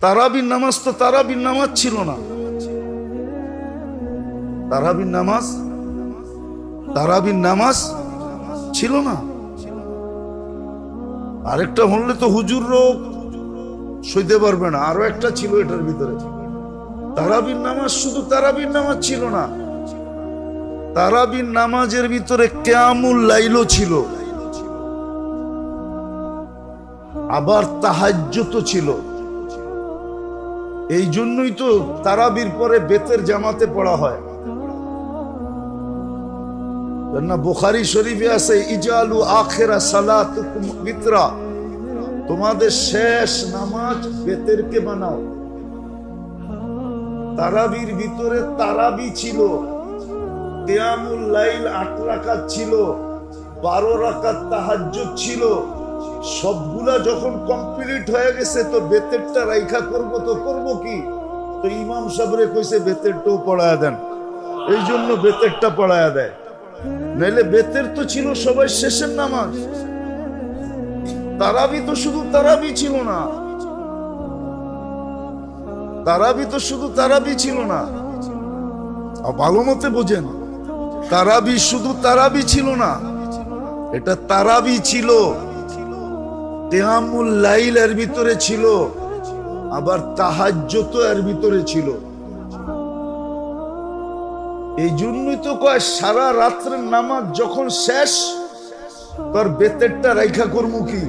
তারাবির নামাজ তো তারাবির নামাজ ছিল না। তারাবির নামাজ তারাবির নামাজ ছিল না। আরেকটা হলে তো হুজুর রোগ সইতে পারবে না। আরও একটা ছিল এটার ভিতরে। তারাবির নামাজ শুধু তারাবির নামাজ ছিল না। তারাবির নামাজের ভিতরে কেয়ামুল লাইলও ছিল। আবার তাহাজ্য তো ছিল। এই জন্যই তো তারাবির পরে বেতের জামাতে পড়া হয়। না বুখারি শরীফে আছে, ইজালু আখেরা সালাতুকুম মিত্রা তোমাদের শেষ নামাজ বেতেরকে বানাও। তারাবির ভিতরে তারাবি ছিল, কেয়ামুল লাইল আট রাকাত ছিল, বারো রাকাত তাহাজ্জুদ ছিল সবগুলা যখন কমপ্লিট হয়ে গেছে, তো বেতেরটা রাইখা করব, তো করব কি? তো ইমাম সাবরে কইছে, বেতেরটাও পড়ায়া দেন। এই জন্য বেতেরটা পড়ায়া দেয়। নাইলে বেতের তো ছিল সবাই শেষের নামাজ। তারাবি তো শুধু তারাবি ছিল না। তারাবি তো শুধু তারাবি ছিল না। ভালো মতে বোঝেন, তারাবি শুধু তারাবি ছিল না, এটা তারাবি ছিল। তেহামুল লাইল এর ভিতরে ছিল, আবার তাহাজ্জত এর ভিতরে ছিল। এই জন্যই তো কয় সারা রাত্রের নামাজ যখন শেষ, তোর বেতেরটা রাইখা করব কি?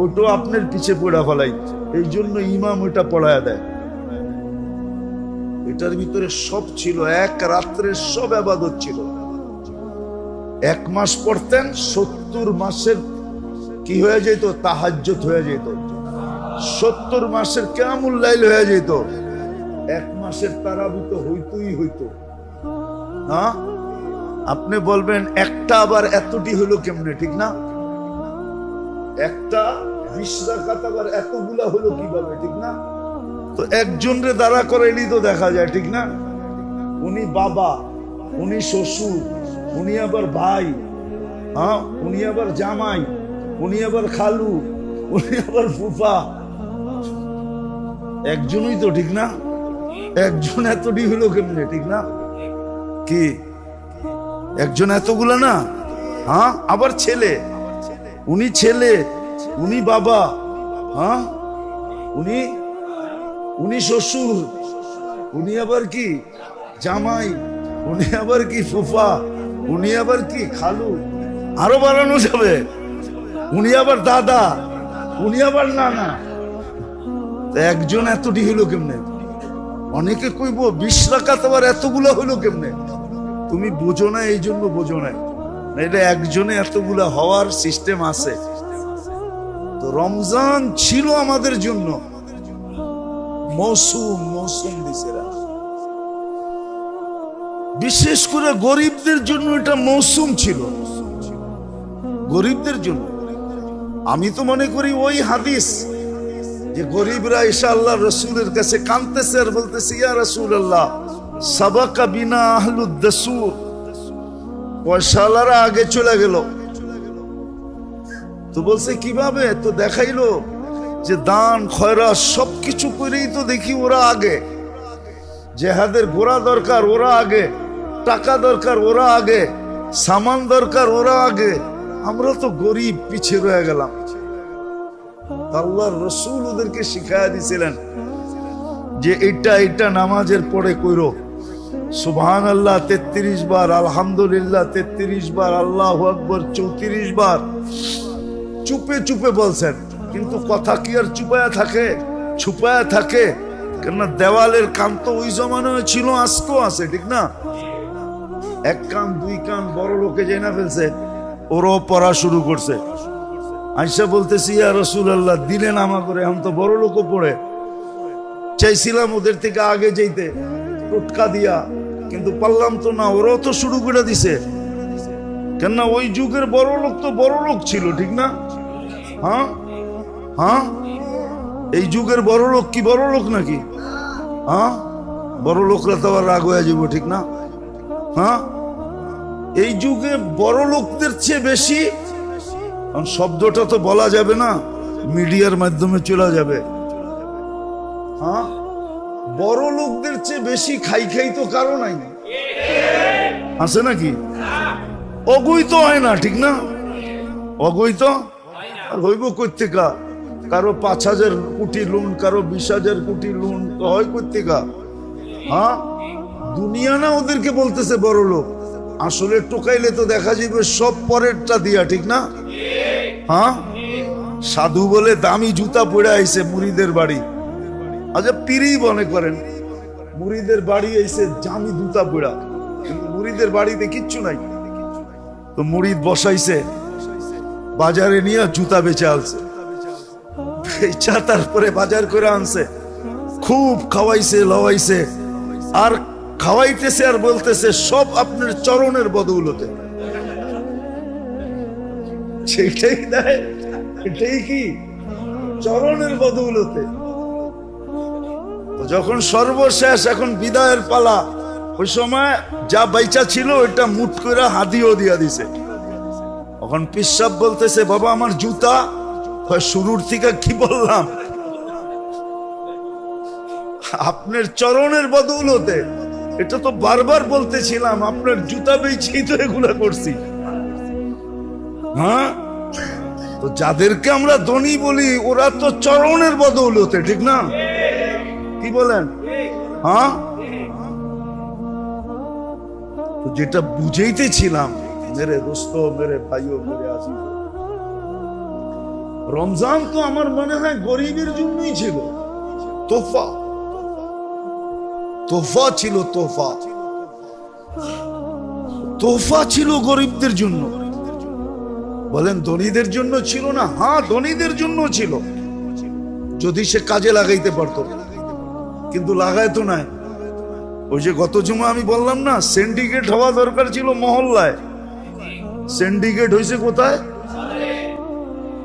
ওটা আপনার পিছে পড়া ফেলাই। এই জন্য ইমাম ওইটা পড়ায় দেয়। এটার ভিতরে সব ছিল, এক রাত্রের সব আবাদত ছিল। এক মাস পড়তেন, সত্তর মাসের কি হয়ে যেত? তাহাজ্জত হয়ে যেত। সত্তর মাসের কেমন লাইল হয়ে যেত। এক মাসের তারাবিত হইতই হইতো। হ্যাঁ আপনি বলবেন, একটা আবার এতটি হলো কেমনে? ঠিক না? একটা বিশ রাখাত আবার এতগুলা হলো কীভাবে? ঠিক না? তো একজন রে দাঁড়া করাইলেই তো দেখা যায়, ঠিক না? উনি বাবা, উনি শ্বশুর, উনি আবার ভাই হ্যাঁ? উনি আবার জামাই। উনি আবার খালু, উনি আবার ফুফা। একজনই তো ঠিক না। একজন এতটি হলো কেমনে, ঠিক না? কি? একজন এতগুলা না? হ্যাঁ? আবার ছেলে। উনি ছেলে, উনি বাবা। হ্যাঁ? উনি উনি শ্বশুর। উনি আবার কি? জামাই। উনি আবার কি ফুফা? উনি আবার কি? খালু। আরও বাড়ানো যাবে। উনি আবার দাদা, উনি আবার নানা। একজন এতটি হইল কেমনে? অনেকে কইব, বিশ রাকাত আবার এতগুলো হইল কেমনে? তুমি বোঝো না এই জন্য বোঝো না। এটা একজনে এতগুলা হওয়ার সিস্টেম আছে। তো রমজান ছিল আমাদের জন্য। মৌসুম মৌসুম দিছেরা বিশেষ করে গরিবদের জন্য এটা মৌসুম ছিল। গরিবদের জন্য। আমি তো মনে করি ওই হাদিস যে গরিবরা ঈশা আল্লাহ রসুলের কাছে কানতেছে আর বলতেছে, ইয়া রসুল আল্লাহ সাবাকা বিনা আহলুদ্দাসুর পয়সালারা আগে চলে গেল। তো বলছে, কীভাবে? তো দেখাইলো যে দান, খয়রা সবকিছু করেই তো দেখি ওরা আগে। জেহাদের ঘোড়া দরকার, ওরা আগে। টাকা দরকার, ওরা আগে। সামান দরকার, ওরা আগে। আমরা তো গরিব, পিছিয়ে রয়ে গেলাম। আল্লাহর রসুল ওদেরকে শিখাইয়া দিছিলেন যে এটা এটা নামাজের পরে কইরো। সুবহান আল্লাহ তেত্রিশ বার, আলহামদুলিল্লাহ, তেত্রিশ বার, আল্লাহ আকবর, চৌত্রিশ বার। চুপে চুপে বলছেন, কিন্তু কথা কি আর চুপায়া থাকে? ছুপায়া থাকে, কেননা দেওয়ালের কান তো ওই জমানায় ছিল, আজকেও আছে, ঠিক না? এক কান, দুই কান, বড় লোকে জেনা ফেলছে। ওরও পড়া শুরু করছে। আইসা বলতেছি, ইয়া রসুল আল্লাহ দিলেন আমা করে এখন তো বড় লোকও পড়ে। চাইছিলাম ওদের থেকে আগে যেতে টোটকা দিয়া, কিন্তু পারলাম তো না, ওরাও তো শুরু করে দিছে। কেননা ওই যুগের বড় লোক তো বড় লোক ছিল, ঠিক না? হ্যাঁ? হ্যাঁ? এই যুগের বড় লোক কি বড় লোক নাকি? হ্যাঁ? বড় লোকরা তো আবার রাগ হয়ে যাব ঠিক না? হ্যাঁ? এই যুগে বড় লোকদের চেয়ে বেশি, কারণ শব্দটা তো বলা যাবে না, মিডিয়ার মাধ্যমে চলে যাবে। হ্যাঁ? বড় লোকদের চেয়ে বেশি খাই খাই তো কারও নাই। আছে নাকি? অগৈত হয় না, ঠিক না? অগৈত আর হইব কর্তিকা কারও পাঁচ হাজার কোটি লোন, কারও বিশ হাজার কোটি লোন হয় কর্তিকা হ্যাঁ? দুনিয়া না ওদেরকে বলতেছে বড় লোক। আসলে টোকাইলে তো দেখা যাবে সব পরেরটা দিয়া, ঠিক না? হ্যাঁ? সাধু বলে দামি জুতা পরে আইছে মুড়িদের বাড়ি। আচ্ছা পিরি মনে করেন, মুড়িদের বাড়ি আইছে জামি জুতা পড়া কিন্তু মুড়িদের বাড়িতে কিচ্ছু নাই। তো মুড়িদ বসাইছে, বাজারে নিয়ে জুতা বেচে আনছে। বেচা তারপরে বাজার করে আনছে। খুব খাওয়াইছে, লওয়াইছে। আর খাওয়াইতেছে আর বলতেছে, সব আপনার চরণের বদৌলতে। সেটাই দেয় এটাই কি? চরণের বদৌলতে। যখন সর্বশেষ এখন বিদায়ের পালা, ওই সময় যা বাইচা ছিল, ওইটা মুট করে হাদিও দিয়া দিছে। তখন পিসাব বলতেছে, বাবা, আমার জুতা? শুরুর থেকে কি বললাম? আপনার চরণের বদৌলতে। এটা তো বারবার বলতেছিলাম, আপনার জুতা বেচেই তো এগুলা করছি। হ্যাঁ? তো যাদেরকে আমরা ধনী বলি, ওরা তো চরণের বদৌলতে, ঠিক না? কি বলেন? হ্যাঁ? তো যেটা বুঝাইতেছিলাম, মেরে দোস্ত, মেরে ভাইও, মেরে আসি রমজান তো আমার মনে হয় গরিবের জন্যই ছিল। তোফা। তোফা ছিল তোফা। তোফা ছিল গরিবদের জন্য। বলেন, ধনীদের জন্য ছিল না? হ্যাঁ ধনীদের জন্য ছিল। যদি সে কাজে লাগাইতে পারত। কিন্তু লাগায় তো নাই। ওই যে গত জুমা আমি বললাম না সিন্ডিকেট হওয়া দরকার ছিল মহল্লায়। সিন্ডিকেট হয়েছে কোথায়?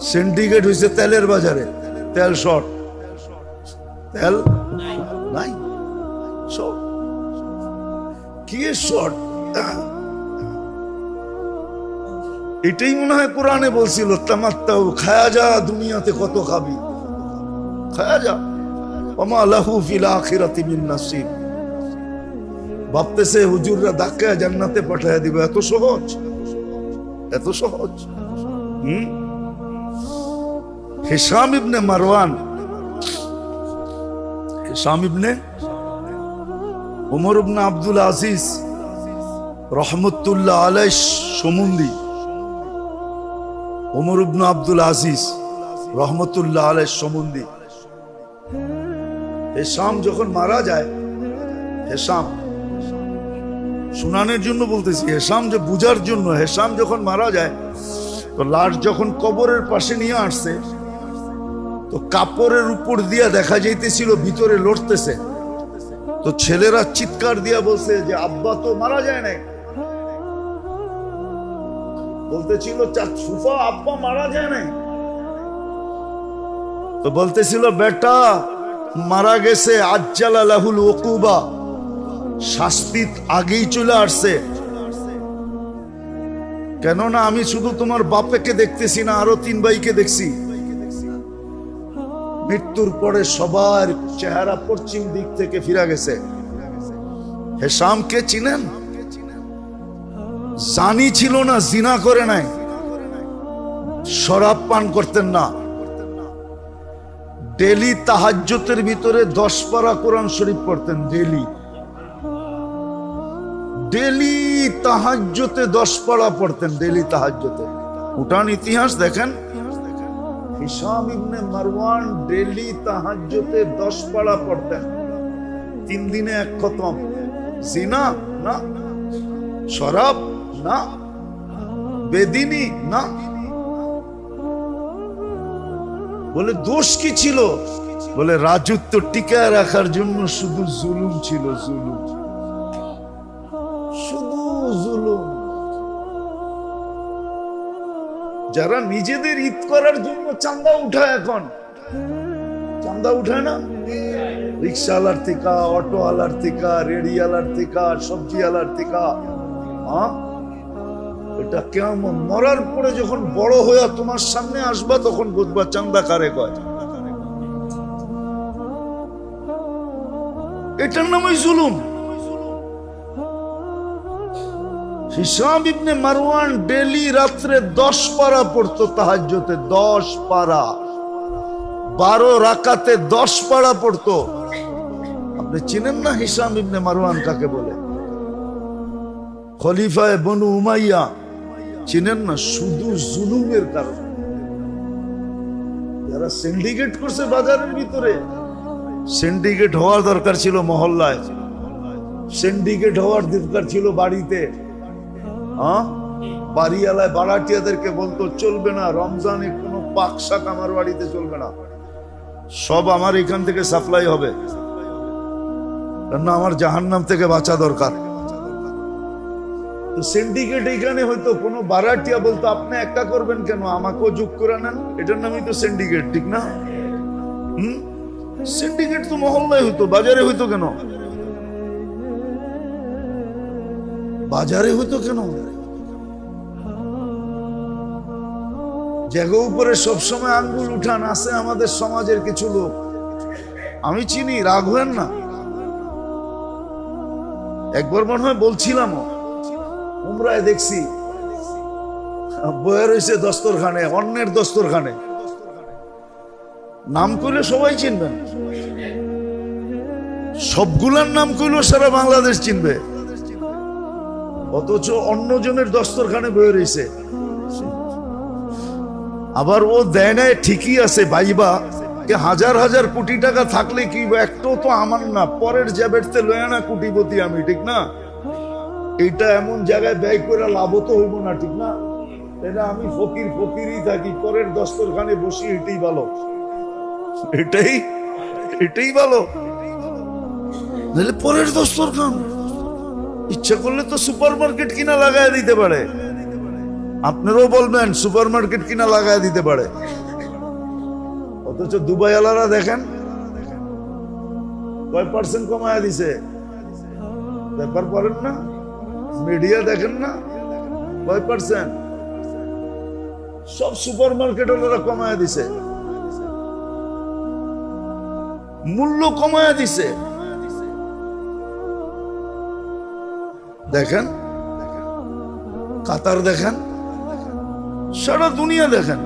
সিন্ডিকেট হয়েছে তেলের বাজারে। তেল শর্ট। তেল নাই। শর্ট কি শর্ট এটাই মনে হয় কোরআনে বলছিল তামাত্তাও খায়া যা দুনিয়াতে কত খাবি? খায়া যা ওমা লাহু আখিরাতি মিন নাসিব। ভাবতেছে হুজুররা ধাক্কায় জান্নাতে পাঠায় দিবে। এত সহজ। এত সহজ। হুম? হিসাম ইবনে মারওয়ান। হিসাম ইবনে ওমর ইবনে আব্দুল আজিজ রহমতুল্লাহ আলাই সমুন্দি। ওমর ইবনে আব্দুল আজিজ রহমতুল্লাহ আলাই সমুন্দি। হেসাম যখন মারা যায় হেসাম শুনানের জন্য বলতেছি হেসাম যে বুঝার জন্য হেসাম যখন মারা যায়, তো লাশ যখন কবরের পাশে নিয়ে আসছে, তো কাপড়ের উপর দিয়া দেখা যাইতেছিল, ভিতরে লড়তেছে। তো ছেলেরা চিৎকার দিয়া বলছে যে, আব্বা তো মারা যায় নাই। বলতেছিল ফুফা, আব্বা মারা যায় নাই। তো বলতেছিল, বেটা, মারা গেছে আজ্জালা লাহুল ওকুবা। শাস্তি আগেই চলে আসছে। কেননা আমি শুধু তোমার বাপেকে দেখতেছি না, আরও তিন ভাইকে দেখছি। মৃত্যুর পরে সবার চেহারা পশ্চিম দিক থেকে ফিরা গেছে। হেসামকে চিনেন? জানি ছিল না, জিনা করে নাই। শরাব পান করতেন না। ডেলি তাহাজ্জতের ভিতরে দশ পারা কোরআন শরীফ পড়তেন, ডেলি। ডেলি তাহাজ্জতে দশ পারা পড়তেন, ডেলি তাহাজ্জতে। উঠান ইতিহাস দেখেন। হিসাম ইবনে মারওয়ান ডেলি তাহাজ্জতে দশ পারা পড়তেন। তিন দিনে এক খতম। জিনা? না। শরাব? না। বেদিনী? না। বলে, দোষ কি ছিল? বলে, রাজত্ব টিকায় রাখার জন্য শুধু জুলুম ছিল, জুলুম। শুধু জুলুম। যারা নিজেদের ঈদ করার জন্য চান্দা উঠায় এখন। চান্দা উঠায় না? রিক্সাওয়ালার থেকে, অটোওয়ালার থেকে, রেডিওয়ালার থেকে, সবজিওয়ালার থেকে। হ্যাঁ এটা কেমন? মরার পরে যখন বড় হইয়া তোমার সামনে আসবা, তখন বুঝবা চান্দা কারে কয়। এটার নামই জুলুম। হিসাব ইবনে মারওয়ান ডেলি রাত্রে দশ পারা পড়তো তাহাজ্জতে, দশ পারা। বারো রাকাতে দশ পারা পড়তো। আপনি চিনেন না হিসাম ইবনে মারওয়ান কাকে বলে? খলিফায় বনু উমাইয়া। চিনেন না শুধু জুলুমের কারণে। যারা সিন্ডিকেট করছে বাজারের ভিতরে সিন্ডিকেট হওয়ার দরকার ছিল মহল্লায়। সিন্ডিকেট হওয়ার দরকার ছিল বাড়িতে। হ্যাঁ? বাড়িওয়ালায় বাড়াটিয়াদেরকে বলতো, চলবে না, রমজানে কোনো পাক শাক আমার বাড়িতে চলবে না। সব আমার এখান থেকে সাপ্লাই হবে। কেননা আমার জাহান্নাম থেকে বাঁচা দরকার। সিন্ডিকেট এখানে হয়তো কোনো বারাটিয়া বলতো, আপনি একটা করবেন কেন? আমাকেও যোগ করে নেন। এটার নামই তো সিন্ডিকেট ঠিক না? হুম? সিন্ডিকেট তো মহল্লায় হইতো, বাজারে হইতো কেন? বাজারে হইতো কেন? জায়গা উপরে সবসময় আঙ্গুল উঠান, আছে আমাদের সমাজের কিছু লোক। আমি চিনি, রাগ না। একবার মনে হয় বলছিলাম উমরায় দেখছি বয়ে রয়েছে দস্তরখানে, অন্যের দস্তরখানে। নাম করলে সবাই চিনবেন। সবগুলার নাম করলেও সারা বাংলাদেশ চিনবে। অথচ অন্যজনের দস্তরখানে বয়ে রয়েছে আবার ও দেয় নাই, ঠিকই আছে, বাইবা। হাজার হাজার কোটি টাকা থাকলে কি একটাও তো আমার না, পরের জ্যাবেটতে লয় না কোটিপতি আমি, ঠিক না? এটা এমন জায়গায় ব্যয় করে লাভ তো হইব না, ঠিক না? এটা আমি ফকির ফকিরই থাকি, পরের দস্তরখানে বসি, এটাই ভালো। এটাই এটাই ভালো। পরের দস্তরখান। ইচ্ছা করলে তো সুপার মার্কেট কিনা লাগায় দিতে পারে। আপনারাও বলবেন সুপার মার্কেট কিনা লাগায় দিতে পারে। অথচ দুবাই আলারা দেখেন, কয় পার্সেন্ট কমায় দিছে? ব্যাপার করেন না মিডিয়া দেখেন না, কয় পার্সেন্ট সব সুপার মার্কেট ওনারা কমায় দিছে। মূল্য কমায় দিছে। দেখেন, কাতার দেখেন সারা দুনিয়া দেখেন